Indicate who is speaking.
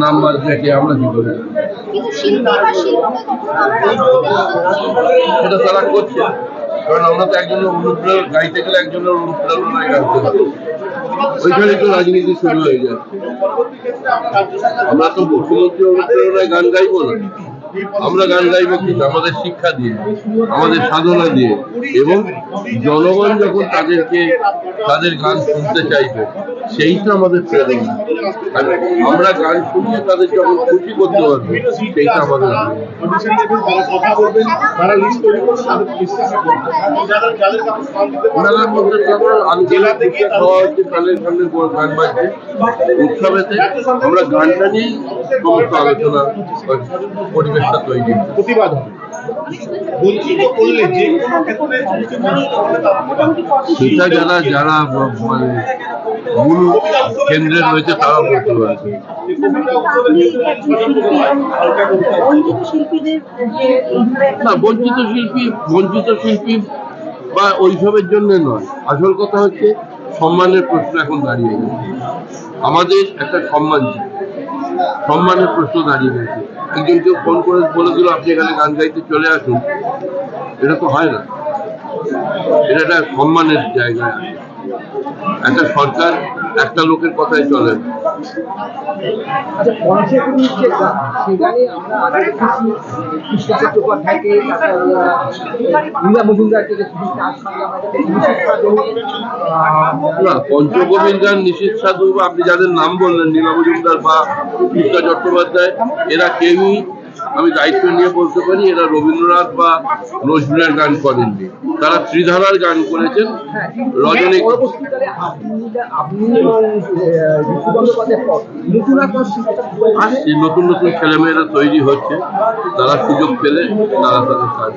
Speaker 1: নাম বাদ রেখে আমরা কি করে? সেটা তারা করছে। কারণ আমরা তো একজনের অনুপ্রেরণা গাইতে গেলে একজনের অনুপ্রেরণায় গাইতে হবে ওইখানে তো রাজনীতি শুরু হয়ে যায়। আমরা তো মুখ্যমন্ত্রী অনুপ্রেরণায় গান গাইবো না। আমরা গান গাইবো কি? আমাদের শিক্ষা দিয়ে আমাদের সাধনা দিয়ে। এবং জনগণ যখন তাদেরকে তাদের গান শুনতে চাইবে সেইটা আমাদের আর আমরা গান শুনিয়ে তাদের যখন খুশি করতে পারব সেইটা আমাদের। মধ্যে গিয়ে খাওয়া হচ্ছে পর গান বাজছে। উৎসবেতে আমরা গানটা নিয়েই সমস্ত আলোচনা পরিবেশটা তৈরি।
Speaker 2: প্রতিবাদ বঞ্চিত
Speaker 1: সেটা যারা যারা মানে মূল কেন্দ্রে রয়েছে তারা বলতে
Speaker 3: একটা
Speaker 1: না, বঞ্চিত শিল্পী বঞ্চিত শিল্পী বা ওইসবের জন্য নয়। আসল কথা হচ্ছে, সম্মানের প্রশ্ন এখন দাঁড়িয়ে গেছে। আমাদের একটা সম্মান। সম্মানের প্রশ্ন দাঁড়িয়ে গেছে একজন কেউ ফোন করে বলে দিল আপনি এখানে গান গাইতে চলে আসুন। এটা তো হয় না। এটা একটা সম্মানের জায়গায় আছে। একটা সরকার একটা লোকের কথাই চলে না
Speaker 4: আচ্ছা গান নিশিত
Speaker 1: না গান নিশীথ সাধু আপনি যাদের নাম বললেন নীলা মজুমদার বা কৃষ্ণা চট্টোপাধ্যায় এরা কেউই আমি দায়িত্ব নিয়ে বলতে পারি, এরা রবীন্দ্রনাথ বা নজরুলের গান করেননি। তারা ত্রিধারার গান করেছেন রজনী আসছে, নতুন নতুন ছেলেমেয়েরা তৈরি হচ্ছে, তারা সুযোগ পেলে তারা তাদের কাজ